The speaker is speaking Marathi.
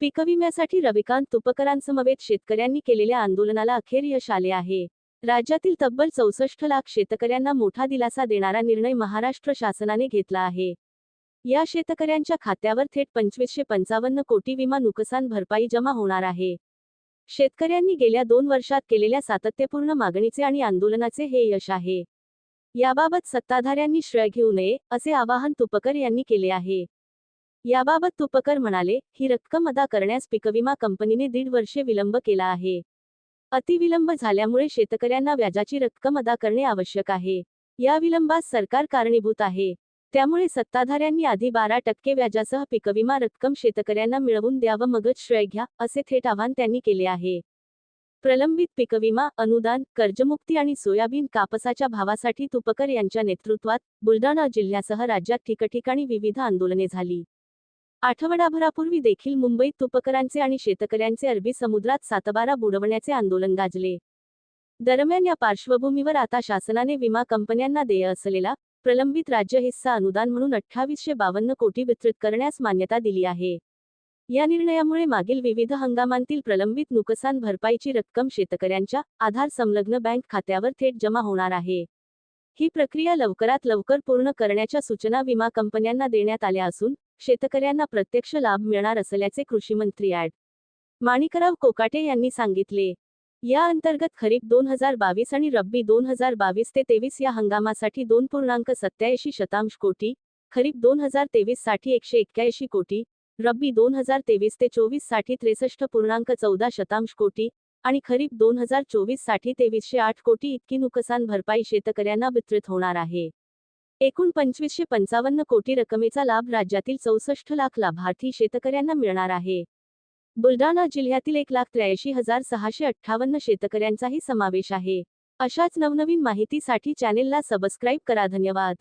पीक विम्यासाठी रविकांत तुपकरांसमवेत शेतकऱ्यांनी केलेल्या आंदोलनाला अखेर यश आले आहे. राज्यातील तब्बल चौसष्ट लाख शेतकऱ्यांना मोठा दिलासा देणारा निर्णय महाराष्ट्र शासनाने घेतला आहे. या शेतकऱ्यांच्या खात्यावर थेट पंचवीसशे पंचावन्न कोटी विमा नुकसान भरपाई जमा होणार आहे. शेतकऱ्यांनी गेल्या दोन वर्षात केलेल्या सातत्यपूर्ण मागणीचे आणि आंदोलनाचे हे यश आहे. याबाबत सत्ताधाऱ्यांनी श्रेय घेऊ नये असे आवाहन तुपकर यांनी केले आहे. याबाबत तुपकर म्हणाले ही रक्कम अदा करण्यास पिकविमा कंपनीने दीड वर्षे विलंब केला आहे. अतिविलंब झाल्यामुळे शेतकऱ्यांना व्याजाची रक्कम अदा करणे आवश्यक आहे. या विलंबास सरकार कारणीभूत आहे. त्यामुळे सत्ताधाऱ्यांनी आधी बारा टक्के व्याजासह पिकविमा रक्कम शेतकऱ्यांना मिळवून द्यावं मगच श्रेय घ्या असे थेट आवाहन त्यांनी केले आहे. प्रलंबित पिकविमा अनुदान कर्जमुक्ती आणि सोयाबीन कापसाच्या भावासाठी तुपकर यांच्या नेतृत्वात बुलढाणा जिल्ह्यासह राज्यात ठिकठिकाणी विविध आंदोलने झाली. आठवडाभरापूर्वी देखील मुंबईत तुपकरांचे आणि शेतकऱ्यांचे अरबी समुद्रात सातबारा बुडवण्याचे आंदोलन गाजले. दरम्यान या पार्श्वभूमीवर आता शासनाने विमा कंपन्यांना देय असलेला प्रलंबित राज्य हिस्सा अनुदान म्हणून अठ्ठावीसशे बावन्न कोटी वितरित करण्यास मान्यता दिली आहे. या निर्णयामुळे मागील विविध हंगामांतील प्रलंबित नुकसान भरपाईची रक्कम शेतकऱ्यांच्या आधार संलग्न बँक खात्यावर थेट जमा होणार आहे. ही प्रक्रिया लवकरात लवकर पूर्ण करण्याच्या सूचना विमा कंपन्यांना देण्यात आल्या असून शेतकऱ्यांना प्रत्यक्ष लाभ मिळणार असल्याचे कृषीमंत्री ॲड. माणिकराव कोकाटे यांनी सांगितले या अंतर्गत खरीप दोन हजार बावीस आणि रब्बी दोन हजार बावीस ते तेवीस या हंगामासाठी दोन पूर्णांक सत्याऐंशी शतांश कोटी खरीप दोन हजार तेवीससाठी एकशे एक्क्याऐंशी कोटी रब्बी दोन हजार तेवीस ते चोवीससाठी त्रेसष्ट पूर्णांक चौदा शतांश कोटी आणि खरीप दोन हजार चोवीससाठी तेवीसशे आठ कोटी इतकी नुकसान भरपाई शेतकऱ्यांना वितरित होणार आहे. एकूण पंचवीसशे पंचावन्न कोटी रकमेचा लाभ राज्यातील चौसष्ट लाख लाभार्थी शेतकऱ्यांना मिळणार आहे. बुलढाणा जिल्ह्यातील एक लाख त्र्याऐंशी हजार सहाशे अठ्ठावन्न शेतकऱ्यांचाही समावेश आहे. अशाच नवनवीन माहितीसाठी चॅनेलला सबस्क्राईब करा. धन्यवाद.